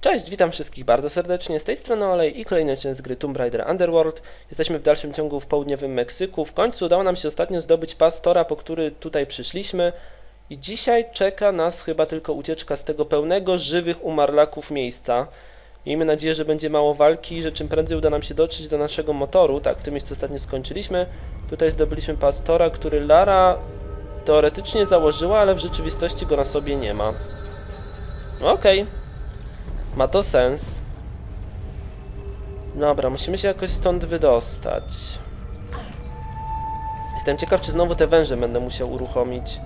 Cześć, witam wszystkich bardzo serdecznie. Z tej strony Olej i kolejny odcinek z gry Tomb Raider Underworld. Jesteśmy w dalszym ciągu w południowym Meksyku. W końcu udało nam się ostatnio zdobyć pas Tora, po który tutaj przyszliśmy. I dzisiaj czeka nas chyba tylko ucieczka z tego pełnego żywych umarlaków miejsca. Miejmy nadzieję, że będzie mało walki, że czym prędzej uda nam się dotrzeć do naszego motoru. Tak, w tym miejscu ostatnio skończyliśmy. Tutaj zdobyliśmy pas Tora, który Lara teoretycznie założyła, ale w rzeczywistości go na sobie nie ma. Okej. Ma to sens. Dobra, musimy się jakoś stąd wydostać. Jestem ciekaw, czy znowu te węże będę musiał uruchomić.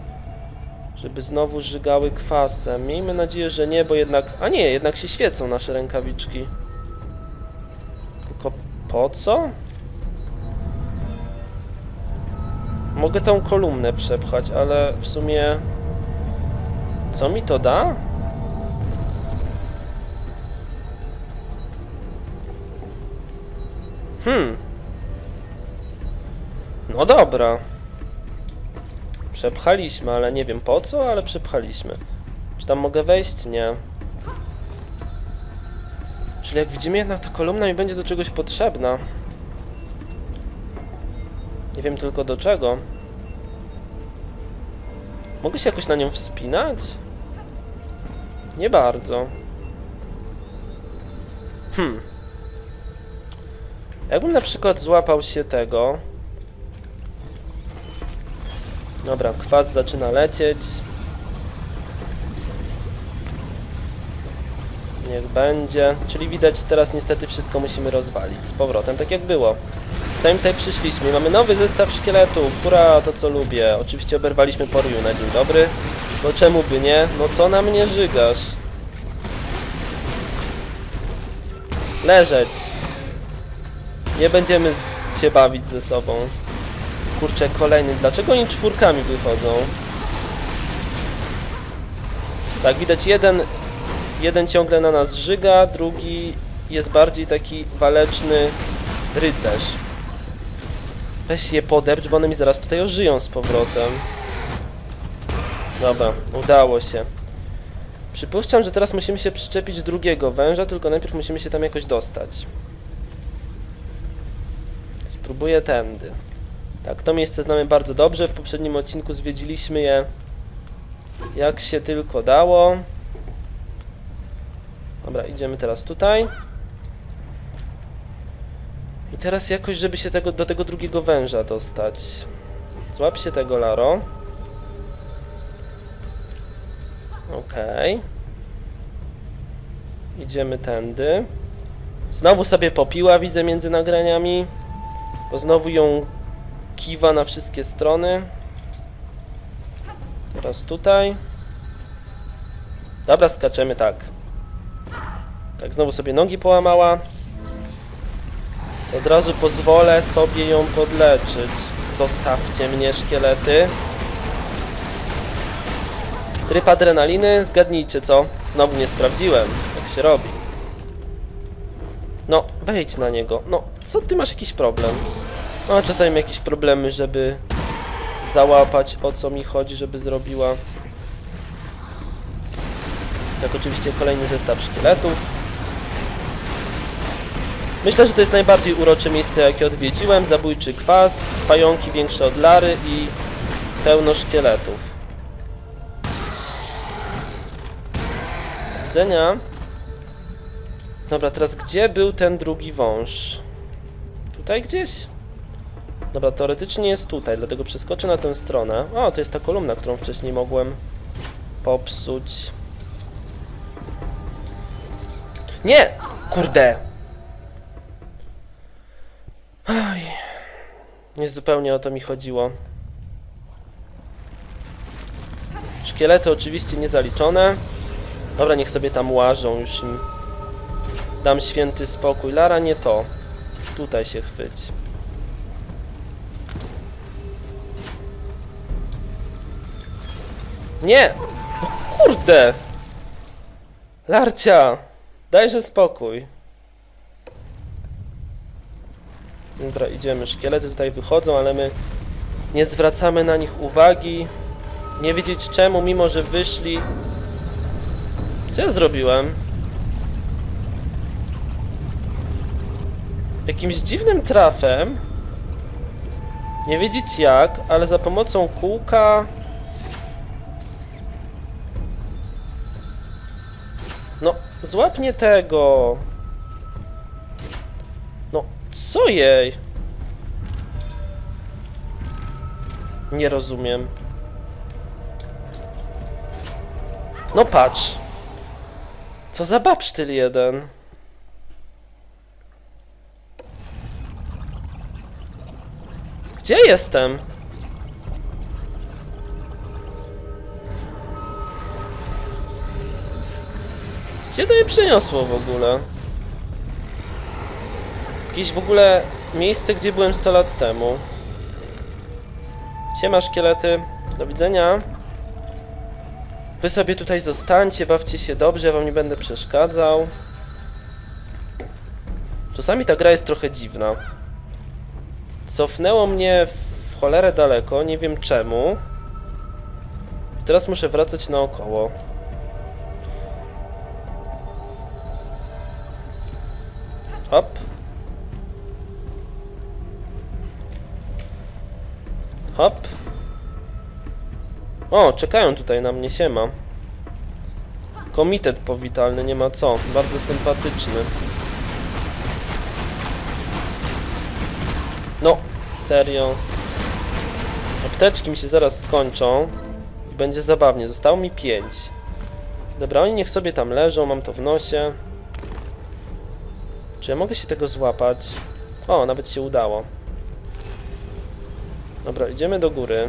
Żeby znowu żygały kwasem. Miejmy nadzieję, że nie, bo jednak... A nie, jednak się świecą nasze rękawiczki. Tylko po co? Mogę tą kolumnę przepchać, ale w sumie... Co mi to da? Hmm. No dobra. Przepchaliśmy, ale nie wiem po co, ale przepchaliśmy. Czy tam mogę wejść? Nie. Czyli jak widzimy, jednak ta kolumna mi będzie do czegoś potrzebna. Nie wiem tylko do czego. Mogę się jakoś na nią wspinać? Nie bardzo. Hmm. Jakbym na przykład złapał się tego. Dobra, kwas zaczyna lecieć. Niech będzie. Czyli widać teraz niestety wszystko musimy rozwalić z powrotem, tak jak było. Zanim tutaj przyszliśmy, mamy nowy zestaw szkieletów. Hurra, to co lubię. Oczywiście oberwaliśmy po Ryu na dzień dobry. No czemu by nie? No co na mnie żygasz? Leżeć. Nie będziemy się bawić ze sobą. Kurczę, kolejny. Dlaczego oni czwórkami wychodzą? Tak, widać jeden, jeden ciągle na nas żyga, drugi jest bardziej taki waleczny rycerz. Weź je podepcz, bo one mi zaraz tutaj ożyją z powrotem. Dobra, udało się. Przypuszczam, że teraz musimy się przyczepić drugiego węża, tylko najpierw musimy się tam jakoś dostać. Spróbuję tędy. Tak, to miejsce znamy bardzo dobrze. W poprzednim odcinku zwiedziliśmy je jak się tylko dało. Dobra, idziemy teraz tutaj. I teraz jakoś, żeby się tego, do tego drugiego węża dostać. Złap się tego, Laro. Okej. Idziemy tędy. Znowu sobie popiła, widzę między nagraniami. Bo znowu ją kiwa na wszystkie strony. Teraz tutaj. Dobra, skaczemy tak. Tak, znowu sobie nogi połamała. Od razu pozwolę sobie ją podleczyć. Zostawcie mnie, szkielety. Tryb adrenaliny, zgadnijcie co? Znowu nie sprawdziłem, jak się robi. No, wejdź na niego. No, co ty masz jakiś problem? No, czasami jakieś problemy, żeby załapać o co mi chodzi, żeby zrobiła. Tak, oczywiście kolejny zestaw szkieletów. Myślę, że to jest najbardziej urocze miejsce, jakie odwiedziłem. Zabójczy kwas, pająki większe od Lary i pełno szkieletów. Widzenia. Dobra, teraz gdzie był ten drugi wąż? Tutaj gdzieś? Dobra, teoretycznie jest tutaj, dlatego przeskoczę na tę stronę. O, to jest ta kolumna, którą wcześniej mogłem popsuć. Nie! Kurde! Aj. Nie zupełnie o to mi chodziło. Szkielety oczywiście niezaliczone. Dobra, niech sobie tam łażą, już im dam święty spokój. Lara, nie to. Tutaj się chwyć. Nie! Kurde! Larcia! Dajże spokój. Dobra, idziemy. Szkielety tutaj wychodzą, ale my nie zwracamy na nich uwagi. Nie wiedzieć czemu, mimo że wyszli. Co ja zrobiłem? Jakimś dziwnym trafem, nie wiedzieć jak, ale za pomocą kółka... No, złap nie tego. No, co jej? Nie rozumiem. No patrz. Co za babsztyl jeden. Gdzie jestem? Gdzie to je przyniosło w ogóle? Jakieś w ogóle miejsce, gdzie byłem 100 lat temu. Siema szkielety, do widzenia. Wy sobie tutaj zostańcie, bawcie się dobrze, ja wam nie będę przeszkadzał. Czasami ta gra jest trochę dziwna. Cofnęło mnie w cholerę daleko, nie wiem czemu. Teraz muszę wracać naokoło. Hop. Hop. O, czekają tutaj na mnie, siema. Komitet powitalny, nie ma co. Bardzo sympatyczny. Serio. Apteczki mi się zaraz skończą. I będzie zabawnie. Zostało mi 5. Dobra, oni niech sobie tam leżą, mam to w nosie. Czy ja mogę się tego złapać? O, nawet się udało. Dobra, idziemy do góry.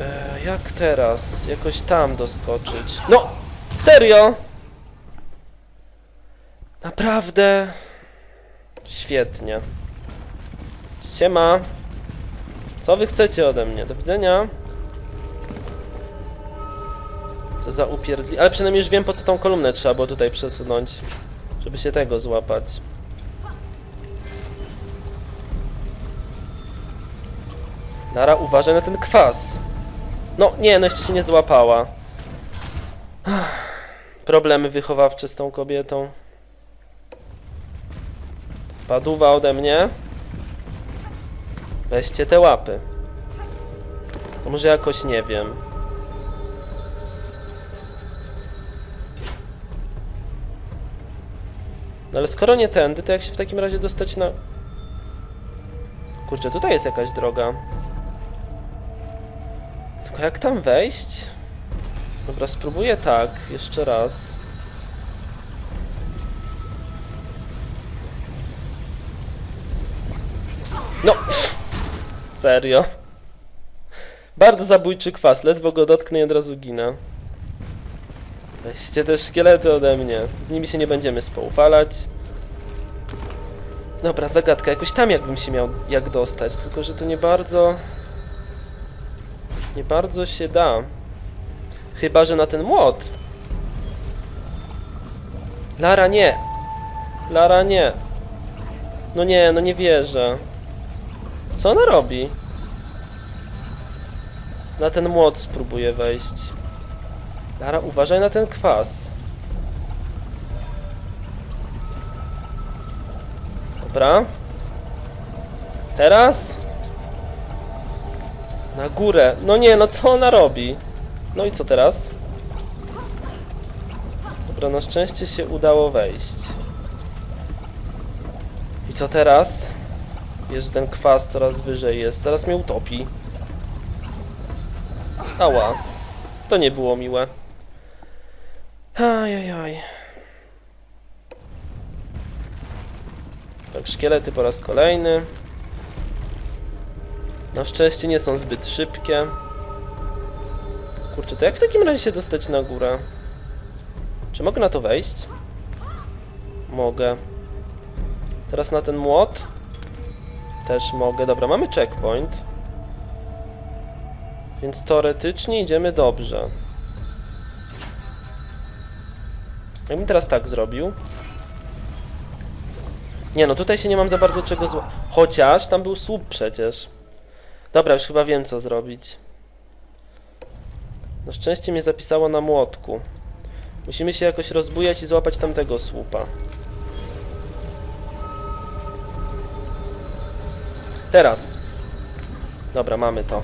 E, jak teraz? Jakoś tam doskoczyć. No! Serio! Naprawdę? Świetnie. Siema. Co wy chcecie ode mnie? Do widzenia. Co za upierdli... Ale przynajmniej już wiem, po co tą kolumnę trzeba było tutaj przesunąć. Żeby się tego złapać. Lara, uważaj na ten kwas. No, nie, no jeszcze się nie złapała. Problemy wychowawcze z tą kobietą. Spadła ode mnie. Weźcie te łapy. To może jakoś nie wiem. No ale skoro nie tędy, to jak się w takim razie dostać na... Kurczę, tutaj jest jakaś droga. Tylko jak tam wejść? Dobra, spróbuję tak, jeszcze raz. No! Serio. Bardzo zabójczy kwas, ledwo go dotknę i od razu ginę. Weźcie też szkielety ode mnie. Z nimi się nie będziemy spoufalać. Dobra, zagadka. Jakoś tam jakbym się miał jak dostać, tylko że to nie bardzo... Nie bardzo się da. Chyba, że na ten młot. Lara, nie! Lara, nie! No nie, no nie wierzę. Co ona robi? Na ten młot spróbuję wejść. Lara, uważaj na ten kwas. Dobra. Teraz? Na górę. No nie, no co ona robi? No i co teraz? Dobra, na szczęście się udało wejść. I co teraz? Jest, że ten kwas coraz wyżej jest. Zaraz mnie utopi. Ała. To nie było miłe. Ajajaj. Tak, szkielety po raz kolejny. Na szczęście nie są zbyt szybkie. Kurczę, to jak w takim razie się dostać na górę? Czy mogę na to wejść? Mogę. Teraz na ten młot? Też mogę. Dobra, mamy checkpoint. Więc teoretycznie idziemy dobrze. Jakbym teraz tak zrobił. Nie no, tutaj się nie mam za bardzo czego zła... Chociaż tam był słup przecież. Dobra, już chyba wiem co zrobić. Na szczęście mnie zapisało na młotku. Musimy się jakoś rozbujać i złapać tamtego słupa. Teraz. Dobra, mamy to.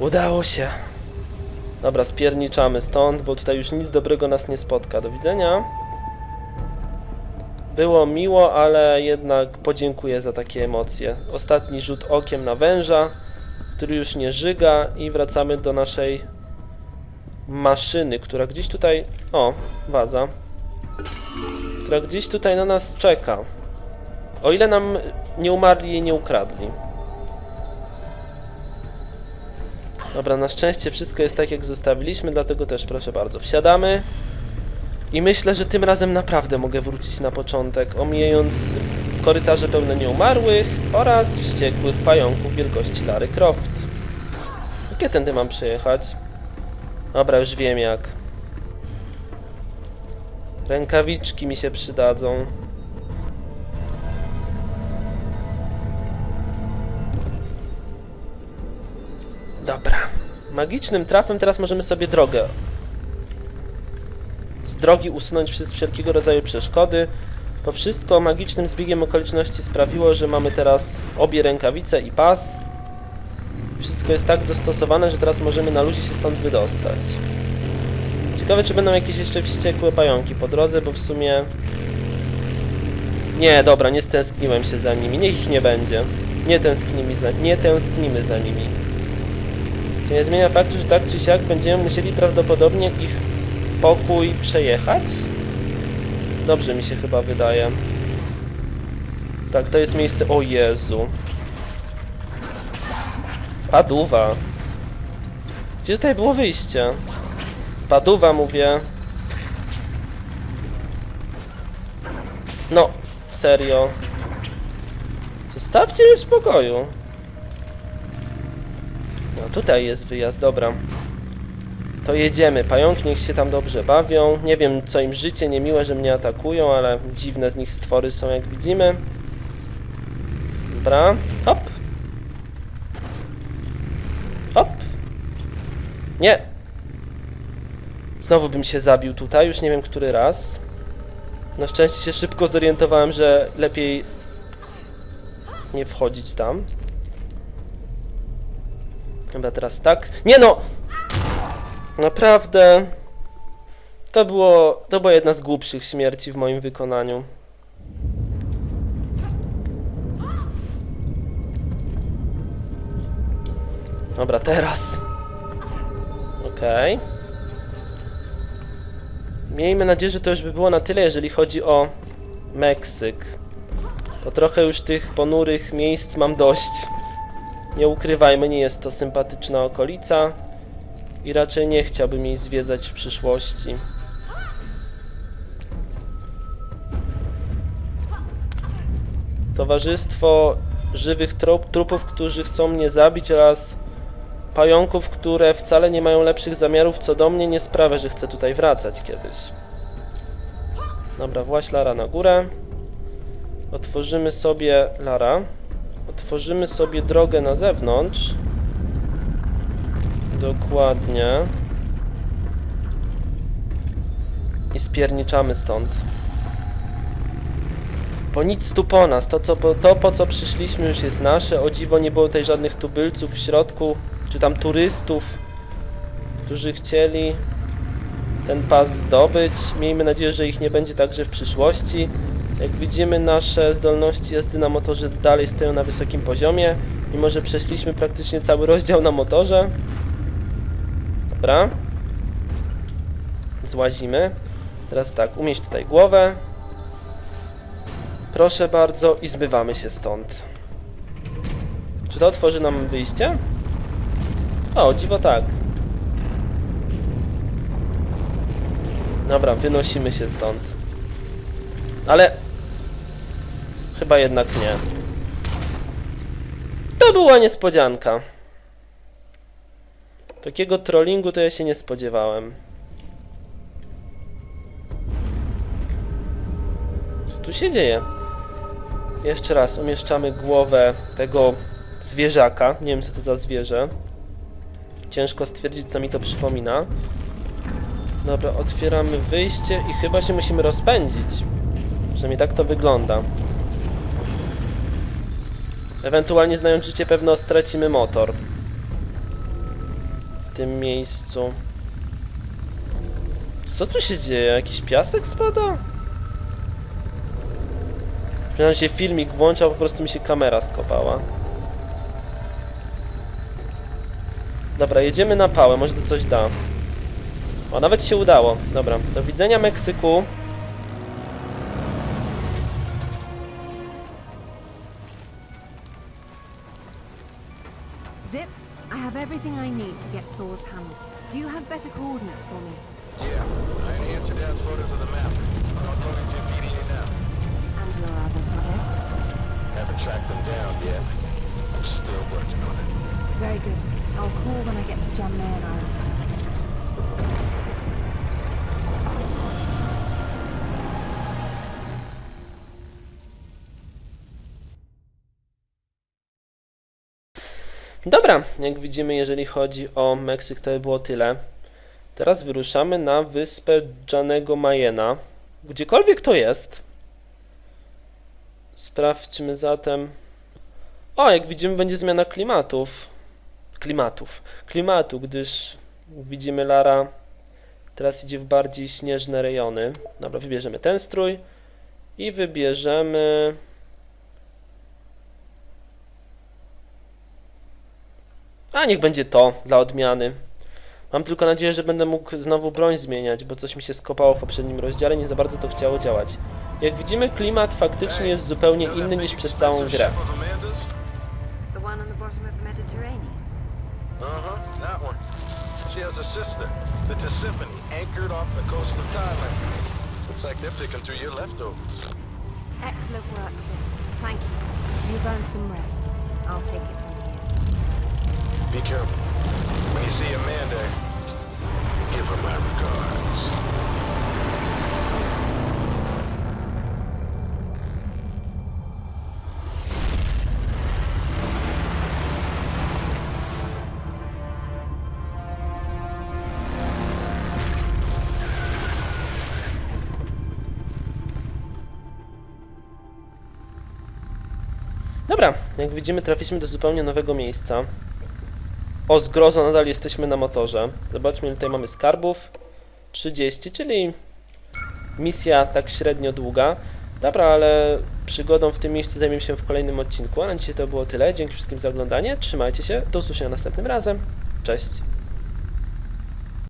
Udało się. Dobra, spierniczamy stąd, bo tutaj już nic dobrego nas nie spotka. Do widzenia. Było miło, ale jednak podziękuję za takie emocje. Ostatni rzut okiem na węża, który już nie żyga i wracamy do naszej maszyny, która gdzieś tutaj... O, waza. Która gdzieś tutaj na nas czeka. O ile nam nie umarli jej nie ukradli. Dobra, na szczęście wszystko jest tak jak zostawiliśmy, dlatego też proszę bardzo, wsiadamy. I myślę, że tym razem naprawdę mogę wrócić na początek, omijając korytarze pełne nieumarłych oraz wściekłych pająków wielkości Lary Croft. Jakie tędy mam przejechać? Dobra, już wiem jak. Rękawiczki mi się przydadzą. Magicznym trafem teraz możemy sobie drogę z drogi usunąć wszelkiego rodzaju przeszkody. To wszystko magicznym zbiegiem okoliczności sprawiło, że mamy teraz obie rękawice i pas. Wszystko jest tak dostosowane, że teraz możemy na luzie się stąd wydostać. Ciekawe, czy będą jakieś jeszcze wściekłe pająki po drodze, bo w sumie... Nie, dobra, nie stęskniłem się za nimi. Niech ich nie będzie. Nie tęsknimy za, nie tęsknimy za nimi. Co nie zmienia faktu, że tak czy siak będziemy musieli prawdopodobnie ich pokój przejechać? Dobrze mi się chyba wydaje. Tak, to jest miejsce... O Jezu. Spaduwa. Gdzie tutaj było wyjście? Spaduwa, mówię. No, serio. Zostawcie mnie w spokoju. Tutaj jest wyjazd, dobra. To jedziemy. Pająki niech się tam dobrze bawią. Nie wiem, co im życie niemiłe, że mnie atakują, ale dziwne z nich stwory są, jak widzimy. Dobra. Hop. Hop. Nie. Znowu bym się zabił tutaj, już nie wiem który raz. Na szczęście się szybko zorientowałem, że lepiej nie wchodzić tam. Chyba teraz tak. Nie no! Naprawdę. To było. To była jedna z głupszych śmierci w moim wykonaniu. Dobra, teraz. Okej. Miejmy nadzieję, że to już by było na tyle, jeżeli chodzi o Meksyk. To trochę już tych ponurych miejsc mam dość. Nie ukrywajmy, nie jest to sympatyczna okolica i raczej nie chciałbym jej zwiedzać w przyszłości. Towarzystwo żywych trup, trupów, którzy chcą mnie zabić oraz pająków, które wcale nie mają lepszych zamiarów co do mnie, nie sprawia, że chcę tutaj wracać kiedyś. Dobra, właśnie Lara na górę. Otworzymy sobie Lara. Otworzymy sobie drogę na zewnątrz. Dokładnie. I spierniczamy stąd. Bo nic tu po nas. To, co, to, po co przyszliśmy, już jest nasze. O dziwo, nie było tutaj żadnych tubylców w środku, czy tam turystów, którzy chcieli ten pas zdobyć. Miejmy nadzieję, że ich nie będzie także w przyszłości. Jak widzimy, nasze zdolności jazdy na motorze dalej stoją na wysokim poziomie, mimo że przeszliśmy praktycznie cały rozdział na motorze. Dobra. Złazimy. Teraz tak, umieść tutaj głowę. Proszę bardzo i zbywamy się stąd. Czy to otworzy nam wyjście? O, dziwo tak. Dobra, wynosimy się stąd. Ale... Chyba jednak nie. To była niespodzianka. Takiego trollingu to ja się nie spodziewałem. Co tu się dzieje? Jeszcze raz umieszczamy głowę tego zwierzaka. Nie wiem co to za zwierzę. Ciężko stwierdzić co mi to przypomina. Dobra, otwieramy wyjście i chyba się musimy rozpędzić. Przynajmniej tak to wygląda. Ewentualnie znając życie pewno stracimy motor. W tym miejscu. Co tu się dzieje? Jakiś piasek spada? Przynajmniej się filmik włączał, po prostu mi się kamera skopała. Dobra, jedziemy na pałę, może to coś da. O, nawet się udało. Dobra, do widzenia Meksyku. Thor's hammer. Do you have better coordinates for me? Yeah, I answered down photos of the map. I'm going to PDA now. And your other project? Haven't tracked them down yet. I'm still working on it. Very good. I'll call when I get to Jamnayan Island. Dobra, jak widzimy, jeżeli chodzi o Meksyk, to by było tyle. Teraz wyruszamy na wyspę Janego Mayena. Gdziekolwiek to jest. Sprawdźmy zatem. O, jak widzimy, będzie zmiana klimatów. Klimatów. Klimatu, gdyż widzimy, Lara teraz idzie w bardziej śnieżne rejony. Dobra, wybierzemy ten strój i wybierzemy. A niech będzie to dla odmiany. Mam tylko nadzieję, że będę mógł znowu broń zmieniać, bo coś mi się skopało w poprzednim rozdziale, nie za bardzo to chciało działać. Jak widzimy, klimat faktycznie jest zupełnie inny niż przez całą grę. Uh-huh. Excellent work, Zip. Thank you. You've earned some rest. I'll take it. Be careful. When you see Amanda, give her my regards. Dobra, jak widzimy, trafiliśmy do zupełnie nowego miejsca. O zgrozo, nadal jesteśmy na motorze. Zobaczmy, tutaj mamy skarbów. 30, czyli misja tak średnio długa. Dobra, ale przygodą w tym miejscu zajmiemy się w kolejnym odcinku. A na dzisiaj to było tyle. Dzięki wszystkim za oglądanie. Trzymajcie się. Do usłyszenia następnym razem. Cześć.